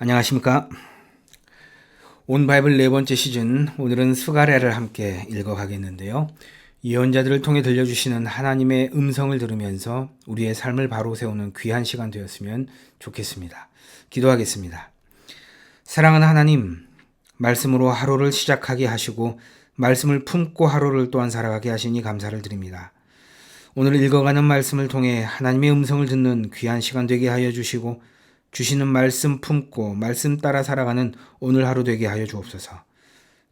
안녕하십니까. 온 바이블 네 번째 시즌, 오늘은 수가랴를 함께 읽어가겠는데요. 예언자들을 통해 들려주시는 하나님의 음성을 들으면서 우리의 삶을 바로 세우는 귀한 시간 되었으면 좋겠습니다. 기도하겠습니다. 사랑하는 하나님, 말씀으로 하루를 시작하게 하시고, 말씀을 품고 하루를 또한 살아가게 하시니 감사를 드립니다. 오늘 읽어가는 말씀을 통해 하나님의 음성을 듣는 귀한 시간 되게 하여 주시고, 주시는 말씀 품고 말씀 따라 살아가는 오늘 하루 되게 하여 주옵소서.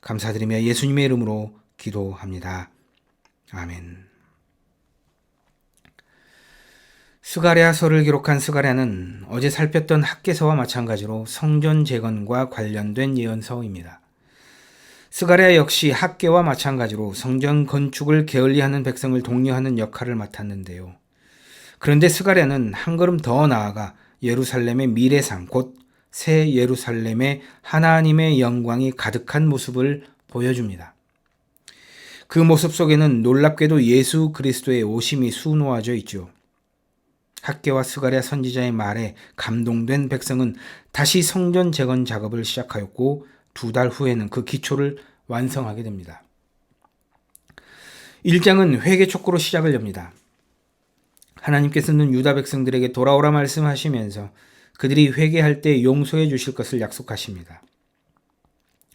감사드리며 예수님의 이름으로 기도합니다. 아멘. 스가랴서를 기록한 스가랴는 어제 살폈던 학계서와 마찬가지로 성전 재건과 관련된 예언서입니다. 스가랴 역시 학계와 마찬가지로 성전 건축을 게을리하는 백성을 독려하는 역할을 맡았는데요. 그런데 스가랴는 한 걸음 더 나아가 예루살렘의 미래상 곧 새 예루살렘의 하나님의 영광이 가득한 모습을 보여줍니다. 그 모습 속에는 놀랍게도 예수 그리스도의 오심이 수놓아져 있죠. 학계와 스가랴 선지자의 말에 감동된 백성은 다시 성전 재건 작업을 시작하였고 두 달 후에는 그 기초를 완성하게 됩니다. 1장은 회개 촉구로 시작을 엽니다. 하나님께서는 유다 백성들에게 돌아오라 말씀하시면서 그들이 회개할 때 용서해 주실 것을 약속하십니다.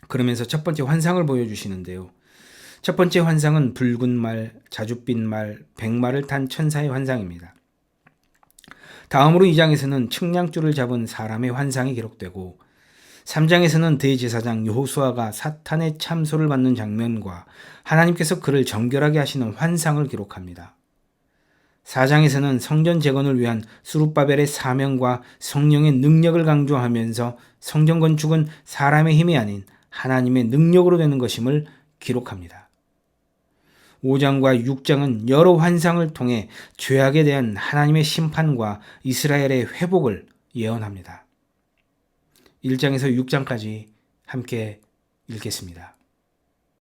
그러면서 첫 번째 환상을 보여주시는데요. 첫 번째 환상은 붉은 말, 자줏빛 말, 백말을 탄 천사의 환상입니다. 다음으로 2장에서는 측량줄을 잡은 사람의 환상이 기록되고 3장에서는 대제사장 여호수아가 사탄의 참소를 받는 장면과 하나님께서 그를 정결하게 하시는 환상을 기록합니다. 4장에서는 성전 재건을 위한 수룹바벨의 사명과 성령의 능력을 강조하면서 성전 건축은 사람의 힘이 아닌 하나님의 능력으로 되는 것임을 기록합니다. 5장과 6장은 여러 환상을 통해 죄악에 대한 하나님의 심판과 이스라엘의 회복을 예언합니다. 1장에서 6장까지 함께 읽겠습니다.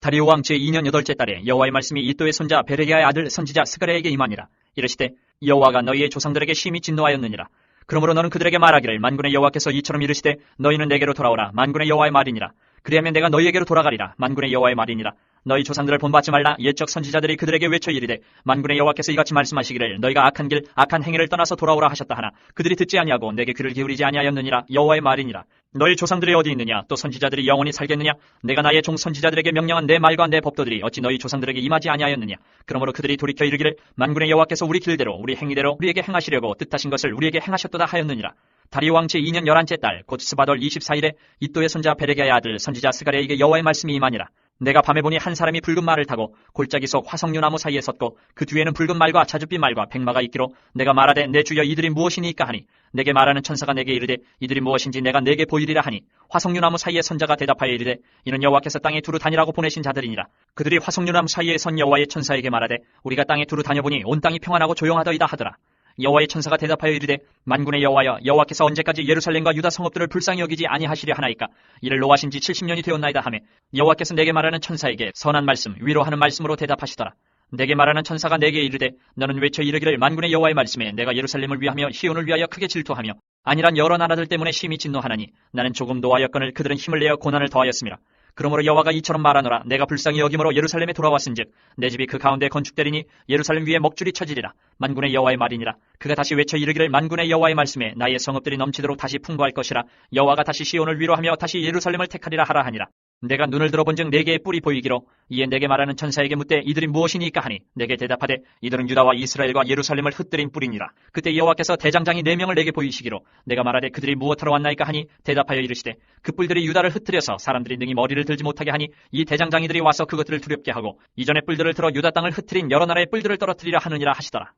다리오 왕 제2년 여덟째 달에 여호와의 말씀이 이또의 손자 베레기야의 아들 선지자 스가랴에게 임하니라. 이르시되 여호와가 너희의 조상들에게 심히 진노하였느니라. 그러므로 너는 그들에게 말하기를 만군의 여호와께서 이처럼 이르시되 너희는 내게로 돌아오라 만군의 여호와의 말이니라. 그리하면 내가 너희에게로 돌아가리라. 만군의 여호와의 말이니라. 너희 조상들을 본받지 말라. 옛적 선지자들이 그들에게 외쳐 이르되 만군의 여호와께서 이같이 말씀하시기를 너희가 악한 길 악한 행위를 떠나서 돌아오라 하셨다 하나 그들이 듣지 아니하고 내게 귀를 기울이지 아니하였느니라. 여호와의 말이니라. 너희 조상들이 어디 있느냐? 또 선지자들이 영원히 살겠느냐? 내가 나의 종 선지자들에게 명령한 내 말과 내 법도들이 어찌 너희 조상들에게 임하지 아니하였느냐? 그러므로 그들이 돌이켜 이르기를 만군의 여호와께서 우리 길대로 우리 행위대로 우리에게 행하시려고 뜻하신 것을 우리에게 행하셨도다 하였느니라 다리오 왕 제 2년 열한째 달 곧 스바돌 24일에 이또의 손자 베레게의 아들 선지자 스가랴에게 여호와의 말씀이 임하니라. 내가 밤에 보니 한 사람이 붉은 말을 타고 골짜기 속 화석류나무 사이에 섰고 그 뒤에는 붉은 말과 자줏빛 말과 백마가 있기로 내가 말하되 내 주여 이들이 무엇이니까 하니? 내게 말하는 천사가 내게 이르되 이들이 무엇인지 내가 내게 보이리라 하니 화석류나무 사이에 선자가 대답하여 이르되 이는 여호와께서 땅에 두루 다니라고 보내신 자들이니라. 그들이 화석류나무 사이에 선 여호와의 천사에게 말하되 우리가 땅에 두루 다녀보니 온 땅이 평안하고 조용하더이다 하더라 여호와의 천사가 대답하여 이르되 만군의 여호와여 여호와께서 언제까지 예루살렘과 유다 성읍들을 불쌍히 여기지 아니하시려 하나이까? 이를 노하신 지 70년이 되었나이다 하매 여호와께서 내게 말하는 천사에게 선한 말씀 위로하는 말씀으로 대답하시더라. 내게 말하는 천사가 내게 이르되 너는 외쳐 이르기를 만군의 여호와의 말씀에 내가 예루살렘을 위하며 시온을 위하여 크게 질투하며 아니란 여러 나라들 때문에 심히 진노하나니 나는 조금 노하였거늘 그들은 힘을 내어 고난을 더하였습니다 그러므로 여호와가 이처럼 말하노라. 내가 불쌍히 여김으로 예루살렘에 돌아왔은즉 내 집이 그 가운데 건축되리니 예루살렘 위에 먹줄이 쳐지리라. 만군의 여호와의 말이니라. 그가 다시 외쳐 이르기를 만군의 여호와의 말씀에 나의 성읍들이 넘치도록 다시 풍부할 것이라. 여호와가 다시 시온을 위로하며 다시 예루살렘을 택하리라 하라 하니라 내가 눈을 들어본즉 네 개의 뿔이 보이기로 이에 내게 말하는 천사에게 묻되 이들이 무엇이니까 하니 내게 대답하되 이들은 유다와 이스라엘과 예루살렘을 흩뜨린 뿔이니라. 그때 여호와께서 대장장이 네 명을 내게 보이시기로 내가 말하되 그들이 무엇하러 왔나이까 하니 대답하여 이르시되 그 뿔들이 유다를 흩뜨려서 사람들이 능히 머리를 들지 못하게 하니 이 대장장이들이 와서 그것들을 두렵게 하고 이전의 뿔들을 들어 유다 땅을 흩뜨린 여러 나라의 뿔들을 떨어뜨리려 하느니라 하시더라.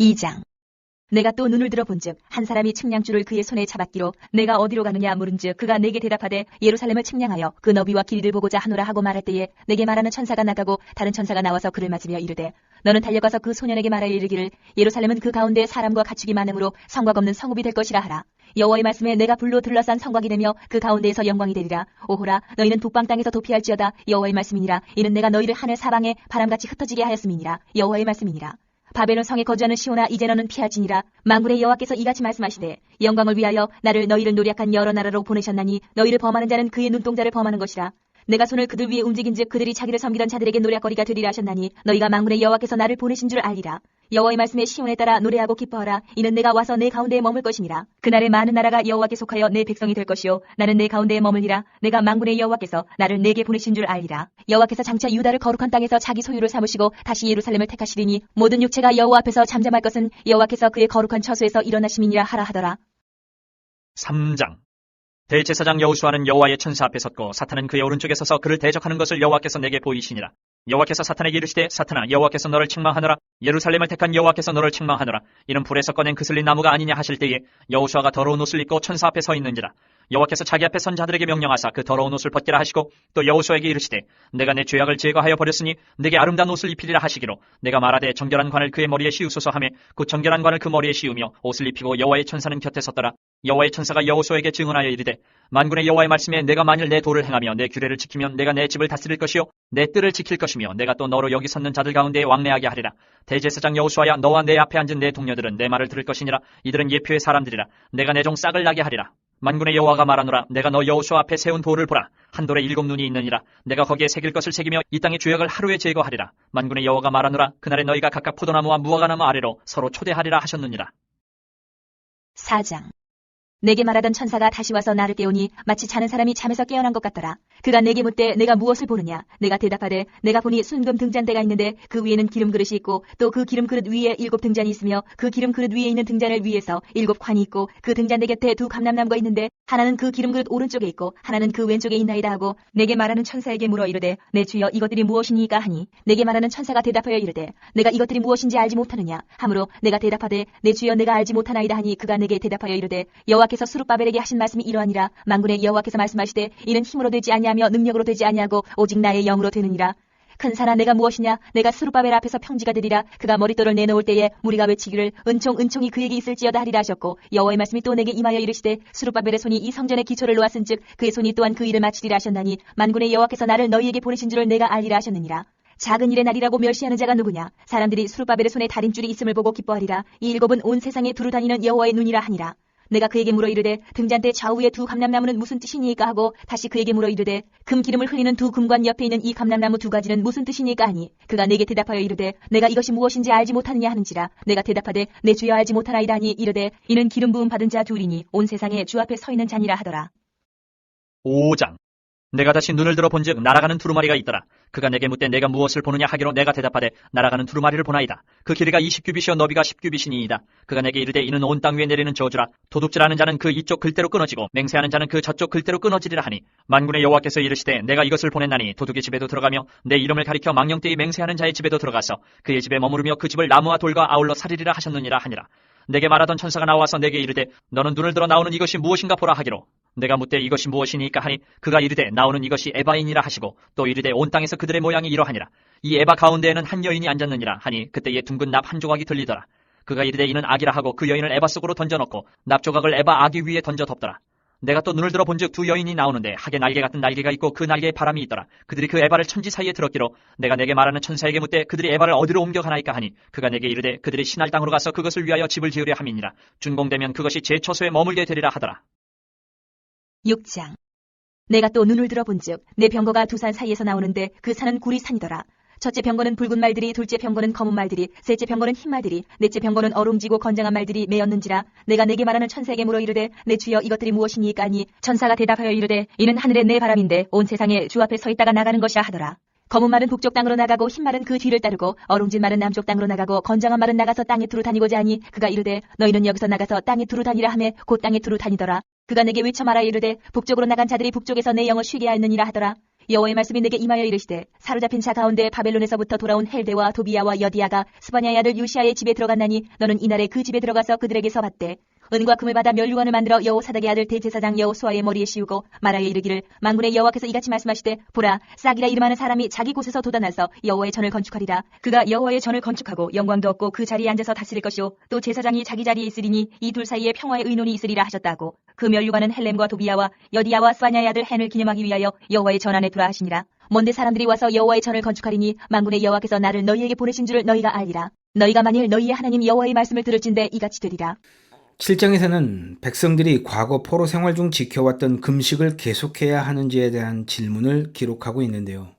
2장 내가 또 눈을 들어본즉 한 사람이 측량줄을 그의 손에 잡았기로 내가 어디로 가느냐 물은즉 그가 내게 대답하되 예루살렘을 측량하여 그 너비와 길이를 보고자 하노라 하고 말할 때에 내게 말하는 천사가 나가고 다른 천사가 나와서 그를 맞으며 이르되 너는 달려가서 그 소년에게 말하여 이르기를 예루살렘은 그 가운데 사람과 가축이 많음으로 성곽 없는 성읍이 될 것이라 하라. 여호와의 말씀에 내가 불로 둘러싼 성곽이 되며 그 가운데에서 영광이 되리라. 오호라 너희는 북방 땅에서 도피할지어다. 여호와의 말씀이니라. 이는 내가 너희를 하늘 사방에 바람같이 흩어지게 하였음이니라. 여호와의 말씀이니라 바벨론 성에 거주하는 시오나 이제 너는 피하지니라. 만군의 여호와께서 이같이 말씀하시되 영광을 위하여 나를 너희를 노략한 여러 나라로 보내셨나니 너희를 범하는 자는 그의 눈동자를 범하는 것이라 내가 손을 그들 위에 움직인즉 그들이 자기를 섬기던 자들에게 노략거리가 되리라 하셨나니 너희가 만군의 여호와께서 나를 보내신 줄 알리라. 여호와의 말씀에 시온에 따라 노래하고 기뻐하라. 이는 내가 와서 내 가운데에 머물 것임이라. 그날에 많은 나라가 여호와께 속하여 내 백성이 될 것이요 나는 내 가운데에 머물리라. 내가 만군의 여호와께서 나를 내게 보내신 줄 알리라. 여호와께서 장차 유다를 거룩한 땅에서 자기 소유를 삼으시고 다시 예루살렘을 택하시리니 모든 육체가 여호와 앞에서 잠잠할 것은 여호와께서 그의 거룩한 처소에서 일어나심이니라 하라 하더라. 3장 대제사장 여호수아는 여호와의 천사 앞에 섰고 사탄은 그의 오른쪽에 서서 그를 대적하는 것을 여호와께서 내게 보이시니라. 여호와께서 사탄에게 이르시되 사탄아 여호와께서 너를 책망하노라 예루살렘을 택한 여호와께서 너를 책망하노라 이는 불에서 꺼낸 그슬린 나무가 아니냐 하실 때에 여호수아가 더러운 옷을 입고 천사 앞에 서 있는지라. 여호와께서 자기 앞에 선 자들에게 명령하사 그 더러운 옷을 벗기라 하시고 또 여호수아에게 이르시되 내가 내 죄악을 제거하여 버렸으니 내게 아름다운 옷을 입히리라 하시기로. 내가 말하되 정결한 관을 그의 머리에 씌우소서 하며 그 정결한 관을 그 머리에 씌우며 옷을 입히고 여호와의 천사는 곁에 섰더라 여호와의 천사가 여호수아에게 증언하여 이르되 만군의 여호와의 말씀에 내가 만일 내 도를 행하며 내 규례를 지키면 내가 내 집을 다스릴 것이요 내 뜰을 지킬 것이며 내가 또 너로 여기 섰는 자들 가운데 왕래하게 하리라. 대제사장 여호수아야 너와 내 앞에 앉은 내 동료들은 내 말을 들을 것이니라. 이들은 예표의 사람들이라. 내가 내 종 싹을 나게 하리라. 만군의 여호와가 말하노라. 내가 너 여호수아 앞에 세운 돌을 보라. 한 돌에 일곱 눈이 있느니라. 내가 거기에 새길 것을 새기며 이 땅의 죄악을 하루에 제거하리라. 만군의 여호와가 말하노라. 그날에 너희가 각각 포도나무와 무화과나무 아래로 서로 초대하리라 하셨느니라. 4장 내게 말하던 천사가 다시 와서 나를 깨우니 마치 자는 사람이 잠에서 깨어난 것 같더라. 그가 내게 묻되 내가 무엇을 보느냐? 내가 대답하되 내가 보니 순금 등잔대가 있는데 그 위에는 기름 그릇이 있고 또 그 기름 그릇 위에 일곱 등잔이 있으며 그 기름 그릇 위에 있는 등잔을 위에서 일곱 관이 있고 그 등잔대 곁에 두 감람나무가 있는데 하나는 그 기름 그릇 오른쪽에 있고 하나는 그 왼쪽에 있나이다 하고 내게 말하는 천사에게 물어 이르되 내 주여 이것들이 무엇이니까 하니 내게 말하는 천사가 대답하여 이르되 내가 이것들이 무엇인지 알지 못하느냐 하므로 내가 대답하되 내 주여 내가 알지 못하나이다 하니 그가 내게 대답하여 이르되 여호와 께서 수룹바벨에게 하신 말씀이 이러하니라. 만군의 여호와께서 말씀하시되 이는 힘으로 되지 아니하며 능력으로 되지 아니하고 오직 나의 영으로 되느니라. 큰 산아 내가 무엇이냐? 내가 수룹바벨 앞에서 평지가 되리라. 그가 머릿돌을 내놓을 때에 무리가 외치기를 은총 은총이 그에게 있을지어다 하리라 하셨고 여호와의 말씀이 또 내게 임하여 이르시되 수룹바벨의 손이 이 성전의 기초를 놓았은즉 그의 손이 또한 그 일을 마치리라 하셨나니 만군의 여호와께서 나를 너희에게 보내신 줄을 내가 알리라 하셨느니라. 작은 일의 날이라고 멸시하는 자가 누구냐? 사람들이 수룹바벨의 손에 달인줄이 있음을 보고 기뻐하리라. 이 일곱은 온 세상에 두루 다니는 여호와의 눈이라 하니라 내가 그에게 물어 이르되 등잔대 좌우의 두 감람나무는 무슨 뜻이니까 하고 다시 그에게 물어 이르되 금 기름을 흘리는 두 금관 옆에 있는 이 감람나무 두 가지는 무슨 뜻이니까 하니 그가 내게 대답하여 이르되 내가 이것이 무엇인지 알지 못하느냐 하는지라. 내가 대답하되 내 주여 알지 못하나이다 하니 이르되 이는 기름 부음 받은 자 둘이니 온 세상에 주 앞에 서 있는 자니라 하더라. 5장. 내가 다시 눈을 들어 본즉 날아가는 두루마리가 있더라. 그가 내게 묻되 내가 무엇을 보느냐 하기로 내가 대답하되 날아가는 두루마리를 보나이다. 그 길이가 20규빗이요 너비가 10규빗이니이다. 그가 내게 이르되 이는 온 땅 위에 내리는 저주라. 도둑질하는 자는 그 이쪽 글대로 끊어지고 맹세하는 자는 그 저쪽 글대로 끊어지리라 하니 만군의 여호와께서 이르시되 내가 이것을 보냈나니 도둑의 집에도 들어가며 내 이름을 가리켜 망령되이 맹세하는 자의 집에도 들어가서 그의 집에 머무르며 그 집을 나무와 돌과 아울러 살리리라 하셨느니라 하니라. 내게 말하던 천사가 나와서 내게 이르되 너는 눈을 들어 나오는 이것이 무엇인가 보라 하기로 내가 묻되 이것이 무엇이니까 하니 그가 이르되 나오는 이것이 에바인이라 하시고 또 이르되 온 땅에서 그들의 모양이 이러하니라 이 에바 가운데에는 한 여인이 앉았느니라 하니 그때에 둥근 납 한 조각이 들리더라 그가 이르되 이는 악이라 하고 그 여인을 에바 속으로 던져놓고 납 조각을 에바 아기 위에 던져 덮더라 내가 또 눈을 들어 본즉 두 여인이 나오는데 하게 날개 같은 날개가 있고 그 날개에 바람이 있더라. 그들이 그 에바를 천지 사이에 들었기로 내가 내게 말하는 천사에게 묻되 그들이 에바를 어디로 옮겨가나이까 하니 그가 내게 이르되 그들이 신할 땅으로 가서 그것을 위하여 집을 지으려 함이니라. 준공되면 그것이 제 처소에 머물게 되리라 하더라. 6장 내가 또 눈을 들어 본즉 내 병거가 두 산 사이에서 나오는데 그 산은 구리 산이더라. 첫째 병거는 붉은 말들이, 둘째 병거는 검은 말들이, 셋째 병거는 흰 말들이, 넷째 병거는 어rum지고 건장한 말들이 매었는지라 내가 내게 말하는 천사에게 물어 이르되 내 주여 이것들이 무엇이니까 하니 천사가 대답하여 이르되 이는 하늘의 내 바람인데 온 세상에 주 앞에 서 있다가 나가는 것이라 하더라. 검은 말은 북쪽 땅으로 나가고 흰 말은 그 뒤를 따르고 어rum진 말은 남쪽 땅으로 나가고 건장한 말은 나가서 땅에 두루 다니고자 하니 그가 이르되 너희는 여기서 나가서 땅에 두루 다니라 하매 곧 땅에 두루 다니더라. 그가 내게 외쳐 말하 이르되 북쪽으로 나간 자들이 북쪽에서 내 영을 쉬게 하였느니라 하더라. 여호와의 말씀이 내게 임하여 이르시되 사로잡힌 자 가운데 바벨론에서부터 돌아온 헬데와 도비야와 여디야가 스바냐의 아들 유시아의 집에 들어갔나니 너는 이날에 그 집에 들어가서 그들에게서 봤대. 은과 금을 받아 멸류관을 만들어 여호사닥의 아들 대제사장 여호수아의 머리에 씌우고 말하여 이르기를 만군의 여호와께서 이같이 말씀하시되 보라 싹이라 이름하는 사람이 자기 곳에서 돋아나서 여호와의 전을 건축하리라 그가 여호와의 전을 건축하고 영광도 얻고 그 자리에 앉아서 다스릴 것이요 또 제사장이 자기 자리에 있으리니 이 둘 사이에 평화의 의논이 있으리라 하셨다고 그 멸류관은 헬렘과 도비야와 여디야와 스바냐의 아들 헨을 기념하기 위하여 여호와의 전 안에 두라 하시니라 먼데 사람들이 와서 여호와의 전을 건축하리니 만군의 여호와께서 나를 너희에게 보내신 줄을 너희가 알리라. 너희가 만일 너희의 하나님 여호와의 말씀을 들을진대 이같이 되리라. 7장에서는 백성들이 과거 포로 생활 중 지켜왔던 금식을 계속해야 하는지에 대한 질문을 기록하고 있는데요.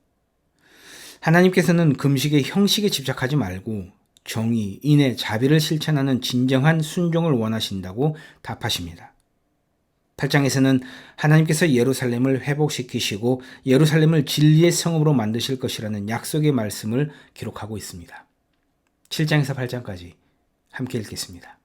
하나님께서는 금식의 형식에 집착하지 말고 정의, 인애, 자비를 실천하는 진정한 순종을 원하신다고 답하십니다. 8장에서는 하나님께서 예루살렘을 회복시키시고 예루살렘을 진리의 성읍으로 만드실 것이라는 약속의 말씀을 기록하고 있습니다. 7장에서 8장까지 함께 읽겠습니다.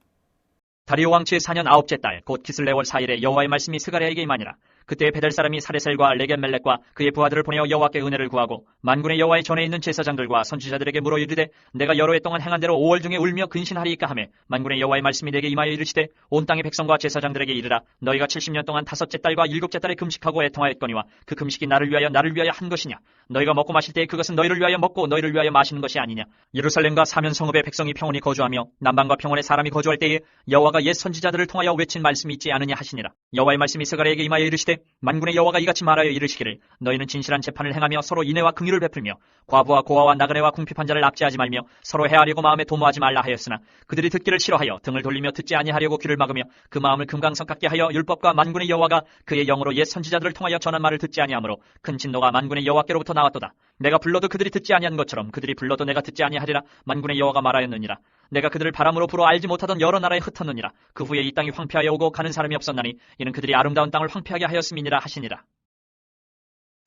다리오 왕치의 4년 아홉째 달 곧 기슬레월 4일에 여호와의 말씀이 스가랴에게 임하니라. 그때 베델 사람이 사레셀과 레겐멜렉과 그의 부하들을 보내어 여호와께 은혜를 구하고 만군의 여호와의 전에 있는 제사장들과 선지자들에게 물어 이르되 내가 여러 해 동안 행한 대로 5월 중에 울며 근신하리이까 하매 만군의 여호와의 말씀이 내게 임하여 이르시되 온 땅의 백성과 제사장들에게 이르라. 너희가 70년 동안 다섯째 달과 일곱째 달에 금식하고 애통하였거니와 그 금식이 나를 위하여 나를 위하여 한 것이냐? 너희가 먹고 마실 때에 그것은 너희를 위하여 먹고 너희를 위하여 마시는 것이 아니냐? 예루살렘과 사면 성읍의 백성이 평온히 거주하며 남방과 평원의 사람이 거주할 때에 여호와가 옛 선지자들을 통하여 외친 말씀이 있지 않으냐 하시니라. 여호와의 말씀이 스가랴에게 임하여 이르시되 만군의 여호와가 이같이 말하여 이르시기를 너희는 진실한 재판을 행하며 서로 인애와 긍휼을 베풀며 과부와 고아와 나그네와 궁핍한 자를 납치하지 말며 서로 해하려고 마음에 도모하지 말라 하였으나 그들이 듣기를 싫어하여 등을 돌리며 듣지 아니하려고 귀를 막으며 그 마음을 금강석 같게 하여 율법과 만군의 여호와가 그의 영으로 옛 선지자들을 통하여 전한 말을 듣지 아니하므로 큰 진노가 만군의 여호와께로부터 나왔도다. 내가 불러도 그들이 듣지 아니한 것처럼 그들이 불러도 내가 듣지 아니하리라 만군의 여호와가 말하였느니라. 내가 그들을 바람으로 불어 알지 못하던 여러 나라에 흩었느니라. 그 후에 이 땅이 황폐하여 오고 가는 사람이 없었나니 이는 그들이 아름다운 땅을 황폐하게 하였 음이니라 하시니라.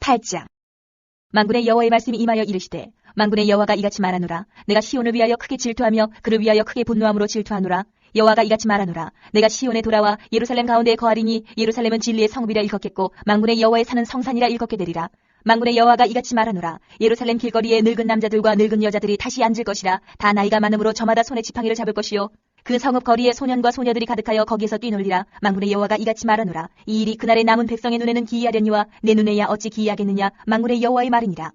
8장. 만군의 여호와의 말씀이 임하여 이르시되 만군의 여호와가 이같이 말하노라. 내가 시온을 위하여 크게 질투하며 그를 위하여 크게 분노함으로 질투하노라. 여호와가 이같이 말하노라. 내가 시온에 돌아와 예루살렘 가운데에 거하리니 예루살렘은 진리의 성읍이라 일컫겠고 만군의 여호와의 사는 성산이라 일컫게 되리라. 만군의 여호와가 이같이 말하노라. 예루살렘 길거리에 늙은 남자들과 늙은 여자들이 다시 앉을 것이라. 다 나이가 많으므로 저마다 손에 지팡이를 잡을 것이요 그 성읍 거리에 소년과 소녀들이 가득하여 거기에서 뛰놀리라. 만군의 여호와가 이같이 말하노라. 이 일이 그날의 남은 백성의 눈에는 기이하려니와 내 눈에야 어찌 기이하겠느냐? 만군의 여호와의 말이니라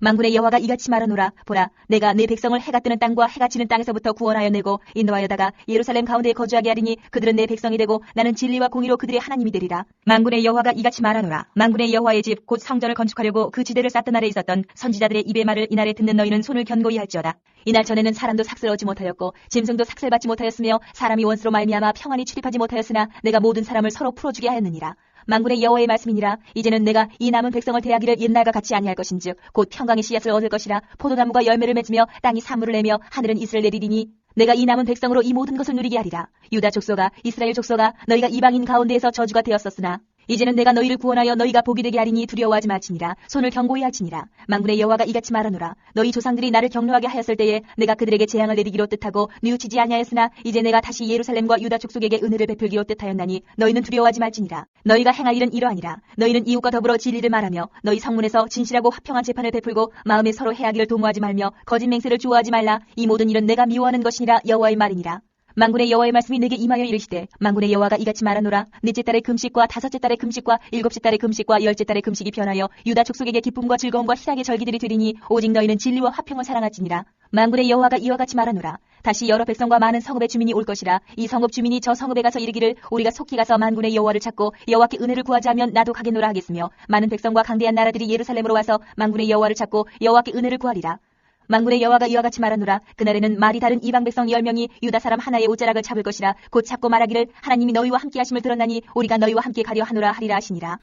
만군의 여호와가 이같이 말하노라. 보라 내가 내 백성을 해가 뜨는 땅과 해가 지는 땅에서부터 구원하여 내고 인도하여다가 예루살렘 가운데에 거주하게 하리니 그들은 내 백성이 되고 나는 진리와 공의로 그들의 하나님이 되리라. 만군의 여호와가 이같이 말하노라. 만군의 여호와의 집 곧 성전을 건축하려고 그 지대를 쌓던 날에 있었던 선지자들의 입의 말을 이날에 듣는 너희는 손을 견고히 할지어다. 이날 전에는 사람도 삭슬 얻지 못하였고 짐승도 삭슬 받지 못하였으며 사람이 원수로 말미암아 평안히 출입하지 못하였으나 내가 모든 사람을 서로 풀어주게 하였느니라 만군의 여호와의 말씀이니라. 이제는 내가 이 남은 백성을 대하기를 옛날과 같이 아니할 것인즉 곧 평강의 씨앗을 얻을 것이라. 포도나무가 열매를 맺으며 땅이 사물을 내며 하늘은 이슬을 내리리니 내가 이 남은 백성으로 이 모든 것을 누리게 하리라. 유다 족속아 이스라엘 족속아 너희가 이방인 가운데에서 저주가 되었었으나 이제는 내가 너희를 구원하여 너희가 복이 되게 하리니 두려워하지 말지니라. 손을 견고히 할지니라. 만군의 여호와가 이같이 말하노라. 너희 조상들이 나를 경노하게 하였을 때에 내가 그들에게 재앙을 내리기로 뜻하고 뉘우치지 아니하였으나 이제 내가 다시 예루살렘과 유다 족속에게 은혜를 베풀기로 뜻하였나니 너희는 두려워하지 말지니라. 너희가 행할 일은 이러하니라. 너희는 이웃과 더불어 진리를 말하며 너희 성문에서 진실하고 화평한 재판을 베풀고 마음에 서로 해하기를 도모하지 말며 거짓 맹세를 좋아하지 말라. 이 모든 일은 내가 미워하는 것이니라. 여호와의 말이니라 만군의 여호와의 말씀이 내게 임하여 이르시되 만군의 여호와가 이같이 말하노라. 넷째 달의 금식과 다섯째 달의 금식과 일곱째 달의 금식과 열째 달의 금식이 변하여 유다 족속에게 기쁨과 즐거움과 희락의 절기들이 되리니 오직 너희는 진리와 화평을 사랑할지니라. 만군의 여호와가 이와 같이 말하노라. 다시 여러 백성과 많은 성읍의 주민이 올 것이라. 이 성읍 주민이 저 성읍에 가서 이르기를 우리가 속히 가서 만군의 여호와를 찾고 여호와께 은혜를 구하자 하면 나도 가겠노라 하겠으며 많은 백성과 강대한 나라들이 예루살렘으로 와서 만군의 여호와를 찾고 여호와께 은혜를 구하리라 만군의 여호와가 이와 같이 말하노라 그날에는 말이 다른 이방 백성 열 명이 유다 사람 하나의 옷자락을 잡을 것이라 곧 잡고 말하기를 하나님이 너희와 함께 하심을 들었나니 우리가 너희와 함께 가려 하노라 하리라 하시니라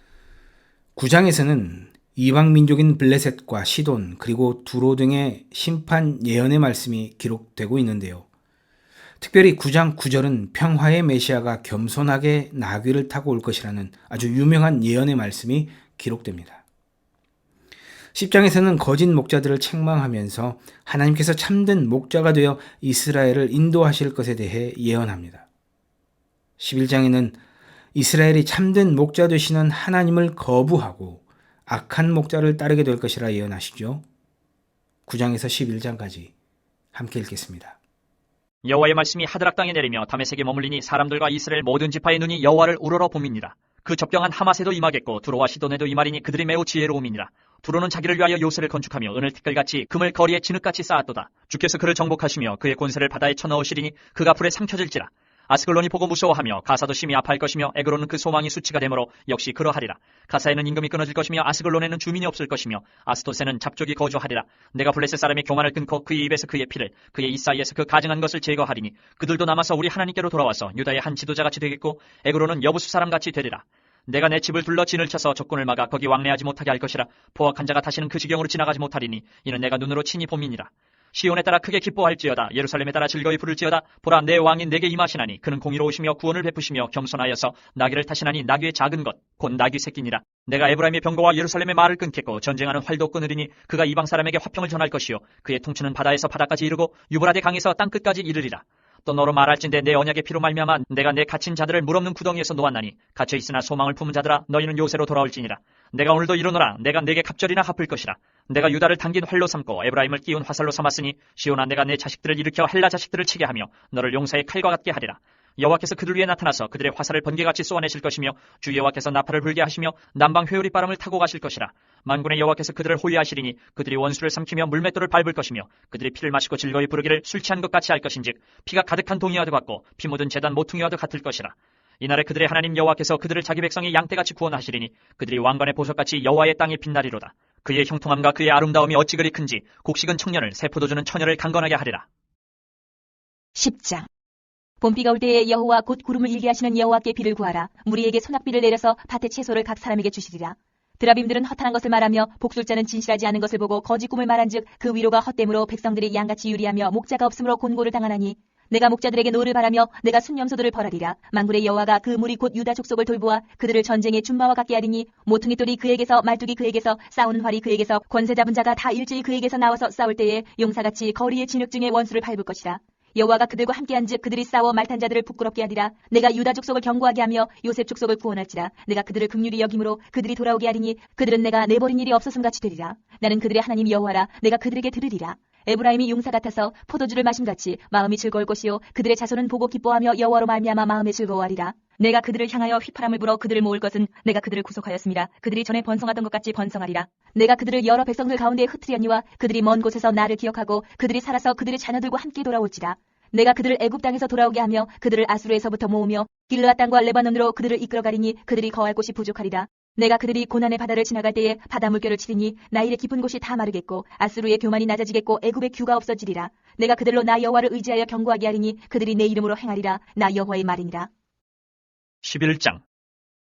9장에서는 이방 민족인 블레셋과 시돈 그리고 두로 등의 심판 예언의 말씀이 기록되고 있는데요. 특별히 9장 9절은 평화의 메시아가 겸손하게 나귀를 타고 올 것이라는 아주 유명한 예언의 말씀이 기록됩니다. 10장에서는 거짓 목자들을 책망하면서 하나님께서 참된 목자가 되어 이스라엘을 인도하실 것에 대해 예언합니다. 11장에는 이스라엘이 참된 목자 되시는 하나님을 거부하고 악한 목자를 따르게 될 것이라 예언하시죠. 9장에서 11장까지 함께 읽겠습니다. 여호와의 말씀이 하드락 땅에 내리며 다메섹에 머물리니 사람들과 이스라엘 모든 지파의 눈이 여호와를 우러러 봄입니다. 그 접경한 하마세도 임하겠고 두로와 시돈에도 임하리니 그들이 매우 지혜로움이니라. 두로는 자기를 위하여 요새를 건축하며 은을 티끌같이 금을 거리에 진흙같이 쌓았도다. 주께서 그를 정복하시며 그의 권세를 바다에 쳐넣으시리니 그가 불에 삼켜질지라. 아스글론이 보고 무서워하며 가사도 심히 아파할 것이며 에그론은 그 소망이 수치가 되므로 역시 그러하리라. 가사에는 임금이 끊어질 것이며 아스글론에는 주민이 없을 것이며 아스토세는 잡족이 거주하리라. 내가 블레셋 사람의 교만을 끊고 그의 입에서 그의 피를 그의 이 사이에서 그 가증한 것을 제거하리니 그들도 남아서 우리 하나님께로 돌아와서 유다의 한 지도자같이 되겠고 에그론은 여부수 사람같이 되리라. 내가 내 집을 둘러 진을 쳐서 적군을 막아 거기 왕래하지 못하게 할 것이라 포악한 자가 다시는 그 지경으로 지나가지 못하리니 이는 내가 눈으로 친히 봄이니라. 시온에 따라 크게 기뻐할지어다. 예루살렘에 따라 즐거이 부를지어다. 보라 내 왕이 내게 임하시나니 그는 공의로우시며 구원을 베푸시며 겸손하여서 나귀를 타시나니 나귀의 작은 것 곧 나귀 새끼니라. 내가 에브라임의 병거와 예루살렘의 말을 끊겠고 전쟁하는 활도 끊으리니 그가 이방 사람에게 화평을 전할 것이요. 그의 통치는 바다에서 바다까지 이르고 유브라데 강에서 땅 끝까지 이르리라 또 너로 말할진대 내 언약의 피로 말미암아 내가 내 갇힌 자들을 물없는 구덩이에서 놓았나니 갇혀 있으나 소망을 품은 자들아 너희는 요새로 돌아올지니라. 내가 오늘도 이르노라. 내가 내게 갑절이나 갚을 것이라. 내가 유다를 당긴 활로 삼고 에브라임을 끼운 화살로 삼았으니 시온아 내가 내 자식들을 일으켜 헬라 자식들을 치게 하며 너를 용사의 칼과 같게 하리라 여호와께서 그들 위에 나타나서 그들의 화살을 번개같이 쏘아내실 것이며 주 여호와께서 나팔을 불게 하시며 남방 회오리 바람을 타고 가실 것이라. 만군의 여호와께서 그들을 호위하시리니 그들이 원수를 삼키며 물맷돌을 밟을 것이며 그들이 피를 마시고 즐거이 부르기를 술 취한 것 같이 할 것인즉 피가 가득한 동이와도 같고 피 묻은 재단 모퉁이와도 같을 것이라. 이날에 그들의 하나님 여호와께서 그들을 자기 백성의 양떼같이 구원하시리니 그들이 왕관의 보석같이 여호와의 땅에 빛나리로다. 그의 형통함과 그의 아름다움이 어찌 그리 큰지 곡식은 청년을 새 포도주는 처녀를 강건하게 하리라. 10장 봄비가 올 때에 여호와 곧 구름을 일게 하시는 여호와께 비를 구하라. 무리에게 소낙비를 내려서 밭의 채소를 각 사람에게 주시리라. 드라빔들은 허탄한 것을 말하며 복술자는 진실하지 않은 것을 보고 거짓 꿈을 말한즉 그 위로가 헛됨으로 백성들이 양같이 유리하며 목자가 없으므로 곤고를 당하나니 내가 목자들에게 노를 바라며 내가 순념소들을 벌하리라. 만군의 여호와가 그 무리 곧 유다 족속을 돌보아 그들을 전쟁의 준마와 같게 하리니 모퉁이 돌이 그에게서 말뚝이 그에게서 싸우는 활이 그에게서 권세 잡은 자가 다 일제히 그에게서 나와서 싸울 때에 용사같이 거리의 진흙 중에 원수를 밟을 것이라. 여호와가 그들과 함께한즉 그들이 싸워 말탄 자들을 부끄럽게 하리라. 내가 유다 족속을 경고하게 하며 요셉 족속을 구원할지라. 내가 그들을 긍휼히 여김으로 그들이 돌아오게 하리니 그들은 내가 내버린 일이 없었음 같이 되리라. 나는 그들의 하나님 여호와라. 내가 그들에게 들으리라. 에브라임이 용사 같아서 포도주를 마심같이 마음이 즐거울 것이요 그들의 자손은 보고 기뻐하며 여호와로 말미암아 마음에 즐거워하리라. 내가 그들을 향하여 휘파람을 불어 그들을 모을 것은 내가 그들을 구속하였습니다. 그들이 전에 번성하던 것 같이 번성하리라. 내가 그들을 여러 백성들 가운데 흩트렸니와 그들이 먼 곳에서 나를 기억하고 그들이 살아서 그들의 자녀들과 함께 돌아올지라. 내가 그들을 애굽 땅에서 돌아오게 하며 그들을 아수르에서부터 모으며 길르앗 땅과 레바논으로 그들을 이끌어가리니 그들이 거할 곳이 부족하리라. 내가 그들이 고난의 바다를 지나갈 때에 바다 물결을 치리니 나일의 깊은 곳이 다 마르겠고 아수르의 교만이 낮아지겠고 애굽의 규가 없어지리라. 내가 그들로 나 여호와를 의지하여 경고하게 하리니 그들이 내 이름으로 행하리라. 나 여호와의 말이니라. 11장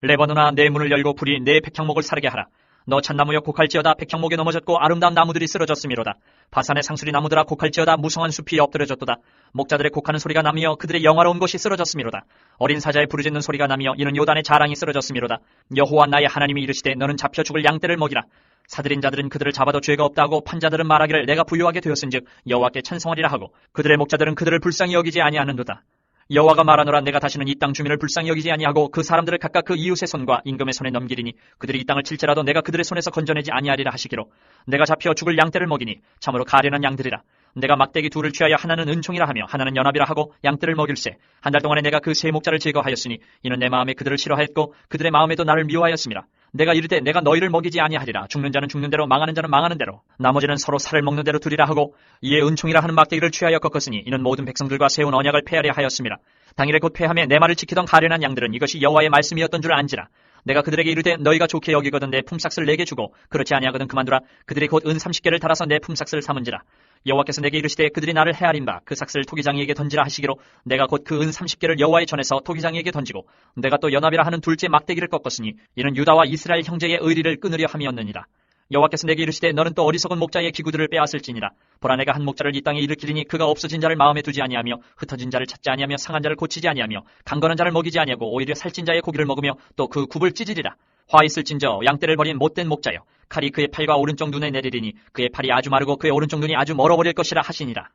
레바논아 내 문을 열고 불이 내 백향목을 사르게 하라. 너 잣나무여 곡할지어다 백향목에 넘어졌고 아름다운 나무들이 쓰러졌음이로다. 바산의 상수리 나무들아 곡할지어다 무성한 숲이 엎드려졌도다. 목자들의 곡하는 소리가 나며 그들의 영화로운 것이 쓰러졌음이로다. 어린 사자의 부르짖는 소리가 나며 이는 요단의 자랑이 쓰러졌음이로다. 여호와 나의 하나님이 이르시되 너는 잡혀 죽을 양떼를 먹이라. 사들인 자들은 그들을 잡아도 죄가 없다고 판자들은 말하기를 내가 부유하게 되었은즉 여호와께 찬송하리라 하고 그들의 목자들은 그들을 불쌍히 여기지 아니하는도다. 여호와가 말하노라 내가 다시는 이 땅 주민을 불쌍히 여기지 아니하고 그 사람들을 각각 그 이웃의 손과 임금의 손에 넘기리니 그들이 이 땅을 칠지라도 내가 그들의 손에서 건져내지 아니하리라 하시기로. 내가 잡혀 죽을 양떼를 먹이니 참으로 가련한 양들이라. 내가 막대기 둘을 취하여 하나는 은총이라 하며 하나는 연합이라 하고 양떼를 먹일세. 한 달 동안에 내가 그 세 목자를 제거하였으니 이는 내 마음에 그들을 싫어하였고 그들의 마음에도 나를 미워하였습니다 내가 이르되 내가 너희를 먹이지 아니하리라. 죽는 자는 죽는 대로 망하는 자는 망하는 대로 나머지는 서로 살을 먹는 대로 두리라 하고 이에 은총이라 하는 막대기를 취하여 꺾었으니 이는 모든 백성들과 세운 언약을 폐하려 하였습니다. 당일에 곧 폐함에 내 말을 지키던 가련한 양들은 이것이 여호와의 말씀이었던 줄 안지라 내가 그들에게 이르되 너희가 좋게 여기거든 내 품삯을 내게 주고 그렇지 아니하거든 그만두라. 그들이 곧 은 30개를 달아서 내 품삯을 삼은지라. 여호와께서 내게 이르시되 그들이 나를 헤아린다 그 삭슬을 토기장이에게 던지라 하시기로 내가 곧 그 은 30개를 여호와의 전에서 토기장이에게 던지고 내가 또 연합이라 하는 둘째 막대기를 꺾었으니 이는 유다와 이스라엘 형제의 의리를 끊으려 함이었느니라 여호와께서 내게 이르시되 너는 또 어리석은 목자의 기구들을 빼앗을지니라. 보라 내가 한 목자를 이 땅에 일으키리니 그가 없어진 자를 마음에 두지 아니하며 흩어진 자를 찾지 아니하며 상한 자를 고치지 아니하며 강건한 자를 먹이지 아니하고 오히려 살찐 자의 고기를 먹으며 또 그 굽을 찢으리라. 화 있을진저 양떼를 버린 못된 목자여. 칼이 그의 팔과 오른쪽 눈에 내리리니 그의 팔이 아주 마르고 그의 오른쪽 눈이 아주 멀어버릴 것이라 하시니라.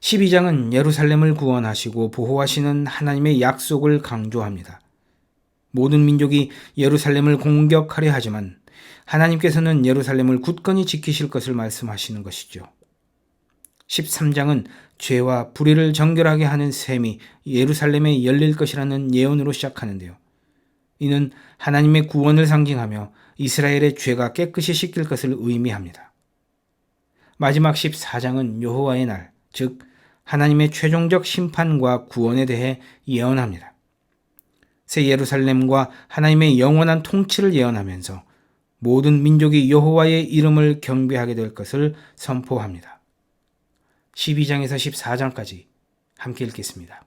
12장은 예루살렘을 구원하시고 보호하시는 하나님의 약속을 강조합니다. 모든 민족이 예루살렘을 공격하려 하지만 하나님께서는 예루살렘을 굳건히 지키실 것을 말씀하시는 것이죠. 13장은 죄와 불의를 정결하게 하는 셈이 예루살렘에 열릴 것이라는 예언으로 시작하는데요. 이는 하나님의 구원을 상징하며 이스라엘의 죄가 깨끗이 씻길 것을 의미합니다. 마지막 14장은 여호와의 날, 즉 하나님의 최종적 심판과 구원에 대해 예언합니다. 새 예루살렘과 하나님의 영원한 통치를 예언하면서 모든 민족이 여호와의 이름을 경배하게 될 것을 선포합니다. 12장에서 14장까지 함께 읽겠습니다.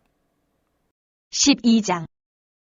12장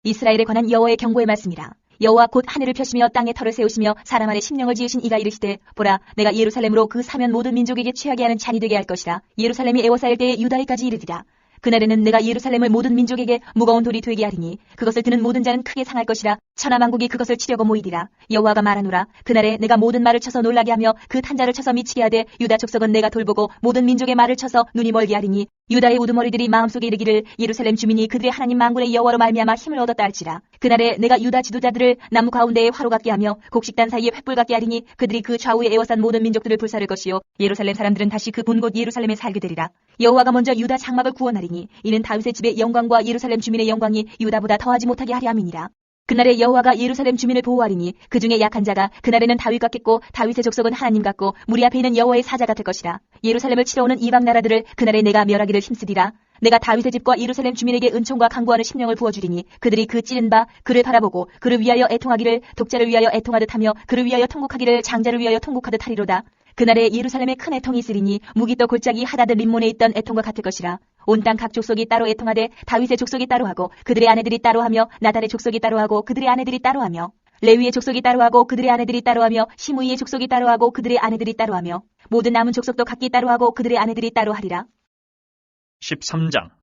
이스라엘에 관한 여호와의 경고의 말씀이라. 여호와 곧 하늘을 펴시며 땅에 털을 세우시며 사람 안에 심령을 지으신 이가 이르시되 보라 내가 예루살렘으로 그 사면 모든 민족에게 취하게 하는 잔이 되게 할 것이라 예루살렘이 애워싸일 때에 유다에까지 이르리라 그날에는 내가 예루살렘을 모든 민족에게 무거운 돌이 되게 하리니 그것을 드는 모든 자는 크게 상할 것이라 천하 만국이 그것을 치려고 모이리라. 여호와가 말하노라. 그날에 내가 모든 말을 쳐서 놀라게 하며 그 탄자를 쳐서 미치게 하되 유다 족속은 내가 돌보고 모든 민족의 말을 쳐서 눈이 멀게 하리니 유다의 우두머리들이 마음속에 이르기를 예루살렘 주민이 그들의 하나님 만군의 여호와로 말미암아 힘을 얻었다 할지라. 그날에 내가 유다 지도자들을 나무 가운데에 화로 같게 하며 곡식단 사이에 횃불 같게 하리니 그들이 그 좌우에 에워싼 모든 민족들을 불사를 것이요 예루살렘 사람들은 다시 그 본 곳 예루살렘에 살게 되리라. 여호와가 먼저 유다 장막을 구원하리니 이는 다윗의 집의 영광과 예루살렘 주민의 영광이 유다보다 더하지 못하게 하려 함이니라 그날에 여호와가 예루살렘 주민을 보호하리니 그 중에 약한 자가 그날에는 다윗 같겠고 다윗의 족속은 하나님 같고 무리 앞에 있는 여호와의 사자 같을 것이라. 예루살렘을 치러 오는 이방 나라들을 그날에 내가 멸하기를 힘쓰리라. 내가 다윗의 집과 예루살렘 주민에게 은총과 강구하는 심령을 부어주리니 그들이 그 찌른 바 그를 바라보고 그를 위하여 애통하기를 독자를 위하여 애통하듯 하며 그를 위하여 통곡하기를 장자를 위하여 통곡하듯 하리로다. 그날에 예루살렘에 큰 애통이 있으리니 무기 떠 골짜기 하다드 림몬에 있던 애통과 같을 것이라 온 땅 각 족속이 따로 애통하되 다윗의 족속이 따로 하고 그들의 아내들이 따로 하며 나달의 족속이 따로 하고 그들의 아내들이 따로 하며 레위의 족속이 따로 하고 그들의 아내들이 따로 하며 시므이의 족속이 따로 하고 그들의 아내들이 따로 하며 모든 남은 족속도 각기 따로 하고 그들의 아내들이 따로 하리라. 13장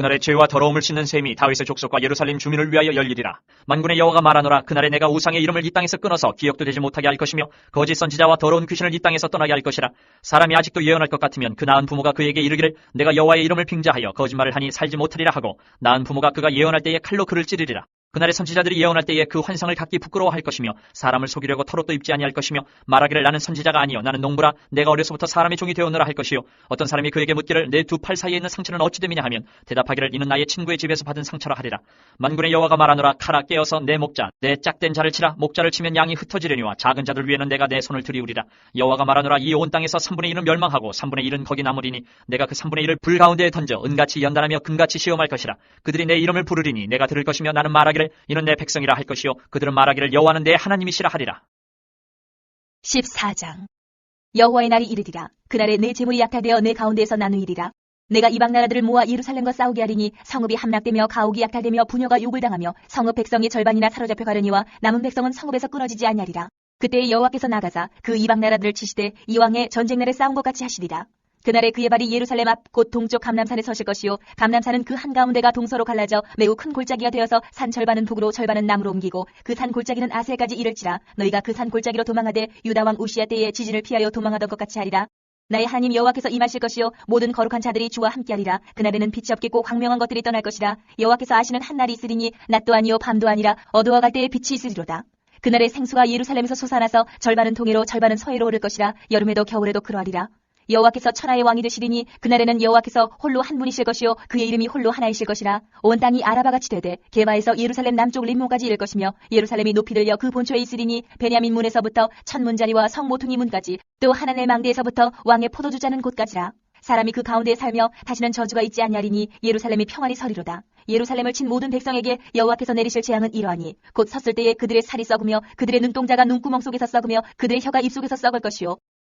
그날에 죄와 더러움을 씻는 셈이 다윗의 족속과 예루살렘 주민을 위하여 열리리라. 만군의 여호와가 말하노라 그날에 내가 우상의 이름을 이 땅에서 끊어서 기억도 되지 못하게 할 것이며 거짓 선지자와 더러운 귀신을 이 땅에서 떠나게 할 것이라. 사람이 아직도 예언할 것 같으면 그 낳은 부모가 그에게 이르기를 내가 여호와의 이름을 빙자하여 거짓말을 하니 살지 못하리라 하고 낳은 부모가 그가 예언할 때에 칼로 그를 찌르리라. 그날에 선지자들이 예언할 때에 그 환상을 갖기 부끄러워할 것이며 사람을 속이려고 털옷도 입지 아니할 것이며 말하기를 나는 선지자가 아니요 나는 농부라 내가 어려서부터 사람의 종이 되었노라 할 것이요. 어떤 사람이 그에게 묻기를 내 두 팔 사이에 있는 상처는 어찌 됨이냐 하면 대답하기를 이는 나의 친구의 집에서 받은 상처라 하리라. 만군의 여호와가 말하노라 칼아 깨어서 내 목자 내 짝된 자를 치라. 목자를 치면 양이 흩어지려니와 작은 자들 위에는 내가 내 손을 들이우리라. 여호와가 말하노라 이 온 땅에서 3분의 1은 멸망하고 3분의 1은 거기 남으리니 내가 그 3분의 1을 불 가운데에 던져 은같이 연단하며 금같이 시험할 것이라. 그들이 내 이름을 부르리니 내가 들을 것이며 나는 말하기를 이는 내 백성이라 할 것이요. 그들은 말하기를 여호와는 내 하나님이시라 하리라. 14장. 여호와의 날이 이르리라. 그날에 내 재물이 약탈되어 내 가운데에서 나누이리라. 내가 이방 나라들을 모아 예루살렘과 싸우게 하리니 성읍이 함락되며 가옥이 약탈되며 부녀가 욕을 당하며 성읍 백성의 절반이나 사로잡혀 가려니와 남은 백성은 성읍에서 끊어지지 아니하리라. 그때 여호와께서 나가사 그 이방 나라들을 치시되 이왕에 전쟁 날에 싸운 것 같이 하시리라 그날에 그의 발이 예루살렘 앞 곧 동쪽 감남산에 서실 것이요. 감남산은 그 한가운데가 동서로 갈라져 매우 큰 골짜기가 되어서 산 절반은 북으로 절반은 남으로 옮기고 그 산 골짜기는 아세까지 이를지라 너희가 그 산 골짜기로 도망하되 유다 왕 우시아 때에 지진을 피하여 도망하던 것 같이 하리라. 나의 하나님 여호와께서 임하실 것이요. 모든 거룩한 자들이 주와 함께하리라. 그날에는 빛이 없겠고 광명한 것들이 떠날 것이라. 여호와께서 아시는 한 날이 있으리니 낮도 아니요 밤도 아니라 어두워갈 때에 빛이 있으리로다. 그날에 생수가 예루살렘에서 솟아나서 절반은 동해로 절반은 서해로 오를 것이라. 여름에도 겨울에도 그러하리라 여호와께서 천하의 왕이 되시리니 그날에는 여호와께서 홀로 한 분이실 것이요 그의 이름이 홀로 하나이실 것이라 온 땅이 아라바같이 되되 게바에서 예루살렘 남쪽 림몬까지 이를 것이며 예루살렘이 높이 들려 그 본초에 있으리니 베냐민 문에서부터 천문자리와 성모퉁이 문까지 또 하나님의 망대에서부터 왕의 포도주 자는 곳까지라 사람이 그 가운데에 살며 다시는 저주가 있지 아니하리니 예루살렘이 평안히 서리로다. 예루살렘을 친 모든 백성에게 여호와께서 내리실 재앙은 이러하니 곧 섰을 때에 그들의 살이 썩으며 그들의 눈동자가 눈구멍 속에서 썩으며 그들의 혀가 입 속에서 썩을 것이요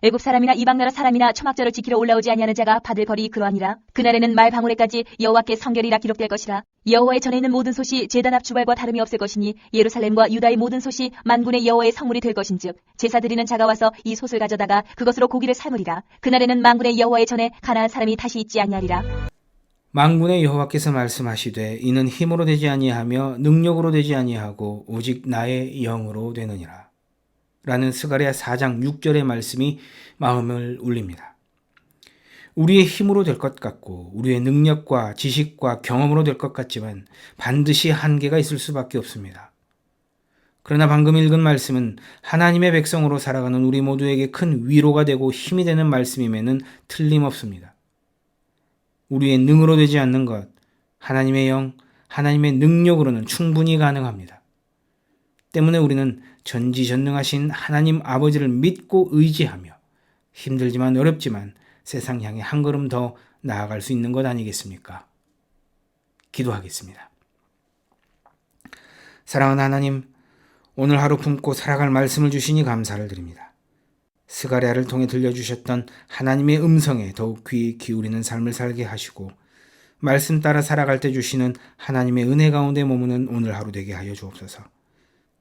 애굽 사람이나 이방 나라 사람이나 초막절을 지키러 올라오지 아니하는 자가 받을 벌이 그러하니라. 그날에는 말 방울에까지 여호와께 성결이라 기록될 것이라. 여호와의 전에 있는 모든 솥이 제단 앞 주발과 다름이 없을 것이니 예루살렘과 유다의 모든 솥이 만군의 여호와의 성물이 될 것인즉 제사 드리는 자가 와서 이 솥을 가져다가 그것으로 고기를 삶으리라. 그날에는 만군의 여호와의 전에 가나안 사람이 다시 있지 아니하리라. 망군의 여호와께서 말씀하시되 이는 힘으로 되지 아니하며 능력으로 되지 아니하고 오직 나의 영으로 되느니라. 라는 스가랴 4장 6절의 말씀이 마음을 울립니다. 우리의 힘으로 될 것 같고 우리의 능력과 지식과 경험으로 될 것 같지만 반드시 한계가 있을 수밖에 없습니다. 그러나 방금 읽은 말씀은 하나님의 백성으로 살아가는 우리 모두에게 큰 위로가 되고 힘이 되는 말씀임에는 틀림없습니다. 우리의 능으로 되지 않는 것, 하나님의 영, 하나님의 능력으로는 충분히 가능합니다. 때문에 우리는 전지전능하신 하나님 아버지를 믿고 의지하며 힘들지만 어렵지만 세상 향해 한 걸음 더 나아갈 수 있는 것 아니겠습니까? 기도하겠습니다. 사랑하는 하나님, 오늘 하루 품고 살아갈 말씀을 주시니 감사를 드립니다. 스가랴를 통해 들려주셨던 하나님의 음성에 더욱 귀 기울이는 삶을 살게 하시고 말씀 따라 살아갈 때 주시는 하나님의 은혜 가운데 머무는 오늘 하루 되게 하여 주옵소서.